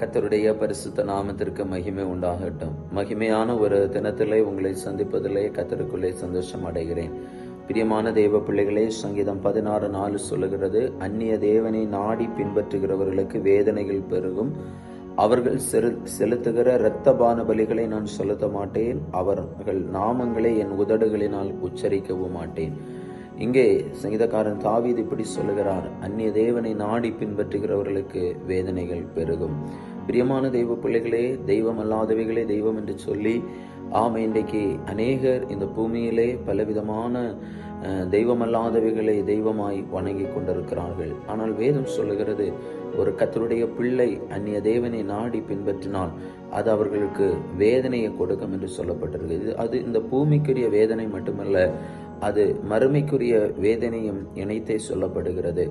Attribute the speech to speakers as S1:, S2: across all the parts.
S1: கத்தருடைய பரிசுத்த நாமத்திற்கு மகிமை உண்டாகட்டும். மகிமையான ஒரு தினத்திலே உங்களை சந்திப்பதிலே கத்தருக்குள்ளே சந்தோஷம் அடைகிறேன். பிரியமான தெய்வ பிள்ளைகளே சங்கீதம் பதினாறு நாலு சொல்லுகிறது அந்நிய தேவனை நாடி பின்பற்றுகிறவர்களுக்கு வேதனைகள் பெருகும். அவர்கள் செரு- செலுத்துகிற இரத்தபான பலிகளை நான் செலுத்த மாட்டேன். அவர்கள் நாமங்களை என் உதடுகளினால் உச்சரிக்கவும் மாட்டேன். இங்கே சங்கீதக்காரன் தாவீது இப்படி சொல்லுகிறார் அந்நிய தேவனை நாடி பின்பற்றுகிறவர்களுக்கு வேதனைகள் பெருகும். பிரியமான தெய்வ பிள்ளைகளே தெய்வம் அல்லாதவைகளே தெய்வம் என்று சொல்லி ஆமை இன்றைக்கு அநேகர் இந்த பூமியிலே பலவிதமான அஹ், தெய்வமல்லாதவைகளை தெய்வமாய் வணங்கி கொண்டிருக்கிறார்கள். ஆனால் வேதம் சொல்லுகிறது ஒரு கத்தருடைய பிள்ளை அந்நிய தேவனை நாடி பின்பற்றினால் அது அவர்களுக்கு வேதனையை கொடுக்கும் என்று சொல்லப்பட்டிருக்கிறது. அது இந்த பூமிக்குரிய வேதனை மட்டுமல்ல அது மறுமைக்குரிய வேதனையும் இணைத்தே சொல்லப்படுகிறது.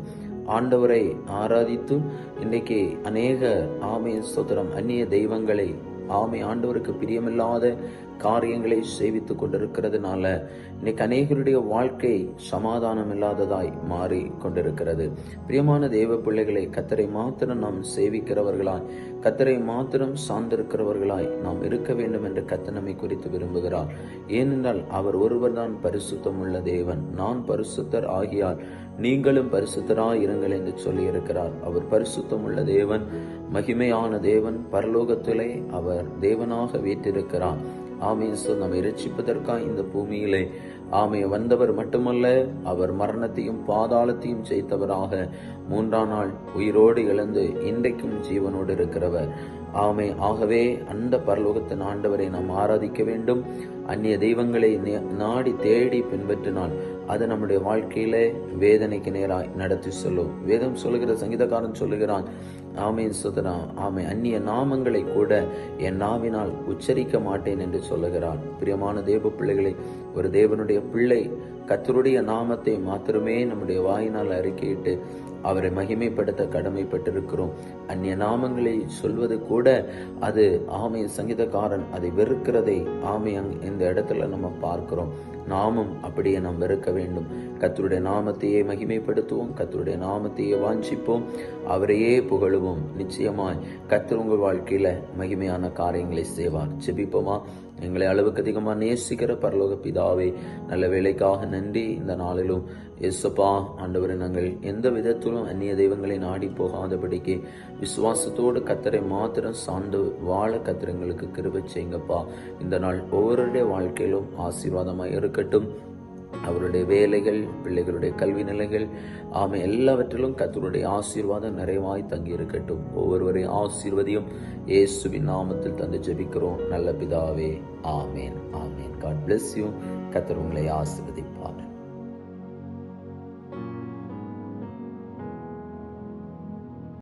S1: ஆண்டவரை ஆராதித்தும் இன்றைக்கு அநேக ஆமை ஸ்தோத்திரம் அந்நிய தெய்வங்களை ஆமை ஆண்டவருக்கு பிரியமில்லாத காரியங்களை சேவித்துக் கொண்டிருக்கிறதுனால இன்னைக்கு அநேகருடைய வாழ்க்கை சமாதானம் இல்லாததாய் மாறி கொண்டிருக்கிறது. பிரியமான தேவ பிள்ளைகளை கத்தரை மாத்திரம் நாம் சேவிக்கிறவர்களாய் கத்தரை மாத்திரம் சார்ந்திருக்கிறவர்களாய் நாம் இருக்க வேண்டும் என்று கத்தனமை குறித்து விரும்புகிறார். ஏனென்றால் அவர் ஒருவர்தான் பரிசுத்தம் உள்ள தேவன். நான் பரிசுத்தர் ஆகியால் நீங்களும் பரிசுத்தராய் இருங்கள் என்று சொல்லியிருக்கிறார். அவர் பரிசுத்தம் உள்ள தேவன் மகிமையான தேவன். பரலோகத்திலே அவர் தேவனாக வீற்றிருக்கிறார். ஆமேசு நம்மை ரட்சிப்பதற்காக இந்த பூமியிலே ஆமை வந்தவர் மட்டுமல்ல அவர் மரணத்தையும் பாதாளத்தையும் செய்தவராக மூன்றாம் நாள் உயிரோடு எழுந்து இன்றைக்கும் ஜீவனோடு இருக்கிறவர். ஆமை. ஆகவே அந்த பரலோகத்தின் ஆண்டவரை நாம் ஆராதிக்க வேண்டும். அந்நிய தெய்வங்களை நாடி தேடி பின்பற்றினால் அது நம்முடைய வாழ்க்கையில வேதனைக்கு நேராய் நடத்தி சொல்லும். வேதம் சொல்லுகிற சங்கீதக்காரன் சொல்லுகிறான் ஆமை சுதனா ஆமை. அந்நிய நாமங்களை கூட என் நாவினால் உச்சரிக்க மாட்டேன் என்று சொல்லுகிறான். பிரியமான தேவ பிள்ளைகளை ஒரு தேவனுடைய பிள்ளை கத்தருடைய நாமத்தை மாத்திரமே நம்முடைய வாயினால் அறிக்கையிட்டு அவரை மகிமைப்படுத்த கடமைப்பட்டிருக்கிறோம். அந்நிய நாமங்களை சொல்வது கூட அது ஆமை சங்கீதக்காரன் அதை வெறுக்கிறதை ஆமை அங்- இந்த இடத்துல நம்ம பார்க்கிறோம். நாமும் அப்படியே நாம் வெறுக்க வேண்டும். கத்தருடைய நாமத்தையே மகிமைப்படுத்துவோம். கத்தருடைய நாமத்தையே வாஞ்சிப்போம். அவரையே புகழுவோம். நிச்சயமாய் கத்தர் உங்கள் வாழ்க்கையில் மகிமையான காரியங்களை செய்வார். செபிப்போமா எங்களை அளவுக்கு அதிகமாக நேசிக்கிற பரலோக பிதாவே நல்ல வேலைக்காக நன்றி. இந்த நாளிலும் எஸ்ஸப்பா ஆண்டவரை நாங்கள் எந்த விதத்திலும் அந்நிய தெய்வங்களை நாடி போகாதபடிக்கு விசுவாசத்தோடு கத்தரை மாத்திரம் சார்ந்து வாழ கத்திரங்களுக்கு கிருப செய்யுங்கப்பா. இந்த நாள் ஒவ்வொருடைய வாழ்க்கையிலும் ஆசீர்வாதமாக இருக்கட்டும். அவருடைய வேலைகள் பிள்ளைகளுடைய கல்வி நிலைகள் ஆமை எல்லாவற்றிலும் கத்தருடைய ஆசீர்வாதம் நிறைவாய் தங்கி இருக்கட்டும் ஒவ்வொருவரையும் ஆசீர்வதியும் இயேசுவின் நாமத்தில் தந்து ஜெபிக்கிறோம். நல்ல பிதாவே ஆமேன் ஆமேன். காட் பிளஸ் யூ கத்தர் உங்களை ஆசீர்வதி